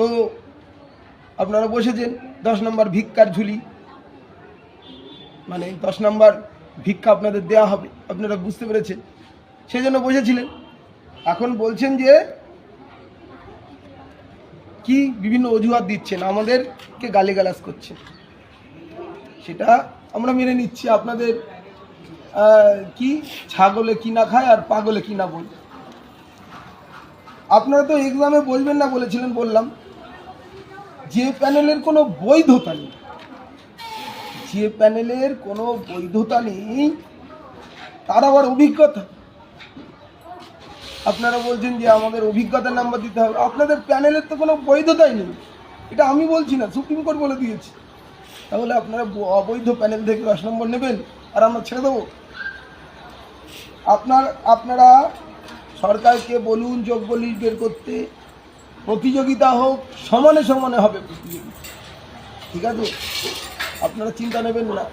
তো আপনারা বসেছেন, দশ নম্বর ভিক্ষার ঝুলি। মানে দশ নম্বর ভিক্ষা আপনাদের দেয়া হবে, আপনারা বুঝতে পেরেছেন। সেই জন্য বসেছিলেন। এখন বলছেন যে, কি বিভিন্ন অজুহাত দিচ্ছেন, আমাদেরকে গালিগালাজ করছেন। সেটা আমরা মেনে নিচ্ছি, আপনাদের কি ছাগলে কি না খায় আর পাগলে কি না বলে। আপনারা তো এক্সামে বলবেন না বলেছিলেন, বললাম। যে প্যানেলের কোনো বৈধতা নেই। যে প্যানেলের কোনো বৈধতা নেই, তার আবার অভিজ্ঞতা। আপনারা বলছেন যে আমাদের অভিজ্ঞতার নাম্বার দিতে হবে। আপনাদের প্যানেলের তো কোনো বৈধতাই নেই। এটা আমি বলছি না, সুপ্রিম কোর্ট বলে দিয়েছি। তাহলে আপনারা অবৈধ প্যানেল থেকে দশ নম্বর নেবেন, আর আমরা ছেড়ে দেবো। আপনার, আপনারা সরকারকে বলুন, যোগ্য লিস্ট বের করতে। প্রতিযোগিতা হোক, সমানে সমানে হবে প্রতিযোগিতা। ঠিক আছে? আপনারা চিন্তা নেবেন না।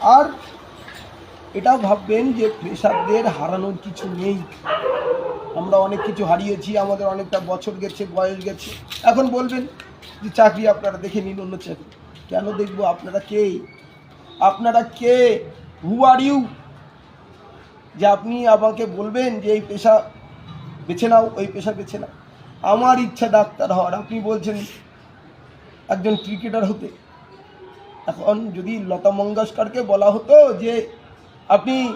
আর এটাও ভাববেন যে প্রেশারদের হারানোর কিছু নেই। আমরা অনেক কিছু হারিয়েছি, আমাদের অনেকটা বছর গেছে, বয়স গেছে। এখন বলবেন যে চাকরি আপনারা দেখে নিন অন্য চাকরি। কেন দেখব? আপনারা কে? আপনারা কে? হু আর ইউ যে আপনি আমাকে বলবেন যে এই পেশা বেছে নাও, ওই পেশা বেছে নাও। আমার ইচ্ছা ডাক্তার হওয়ার। আপনি বলছেন একজন ক্রিকেটার হতে। এখন যদি লতা মঙ্গেশকরকে বলা হতো যে আপনি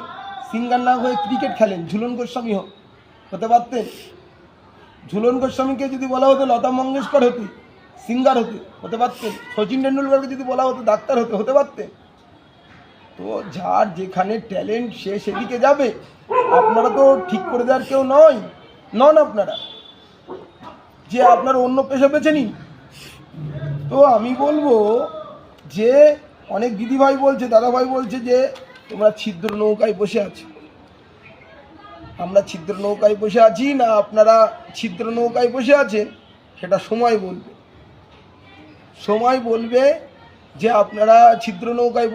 সিঙ্গার না হয়ে ক্রিকেট খেলেন, ঝুলন গোস্বামী হোক, হতে পারতেন। ঝুলন গোস্বামীকে যদি বলা হতো লতা মঙ্গেশকর হতে, সিঙ্গার হতে হতে পারতেন। সচিন টেন্ডুলকারকে যদি বলা হতো ডাক্তার হতে হতে পারতেন। তো যার যেখানে ট্যালেন্ট, সে সেদিকে যাবে। আপনারা তো ঠিক করে দেওয়ার কেউ নয়। নন আপনারা। যে আপনার অন্য পেশা বেছে নিন। তো আমি বলব যে, অনেক দিদিভাই বলছে, দাদাভাই বলছে যে, তোমরা ছিদ্র নৌকায় বসে আছো। আমরা ছিদ্র নৌকায় বসে আছি না আপনারা ছিদ্র নৌকায় বসে আছেন সেটা সময় বলবে। সময় বলবে যে আপনারা ছিদ্র নৌকায়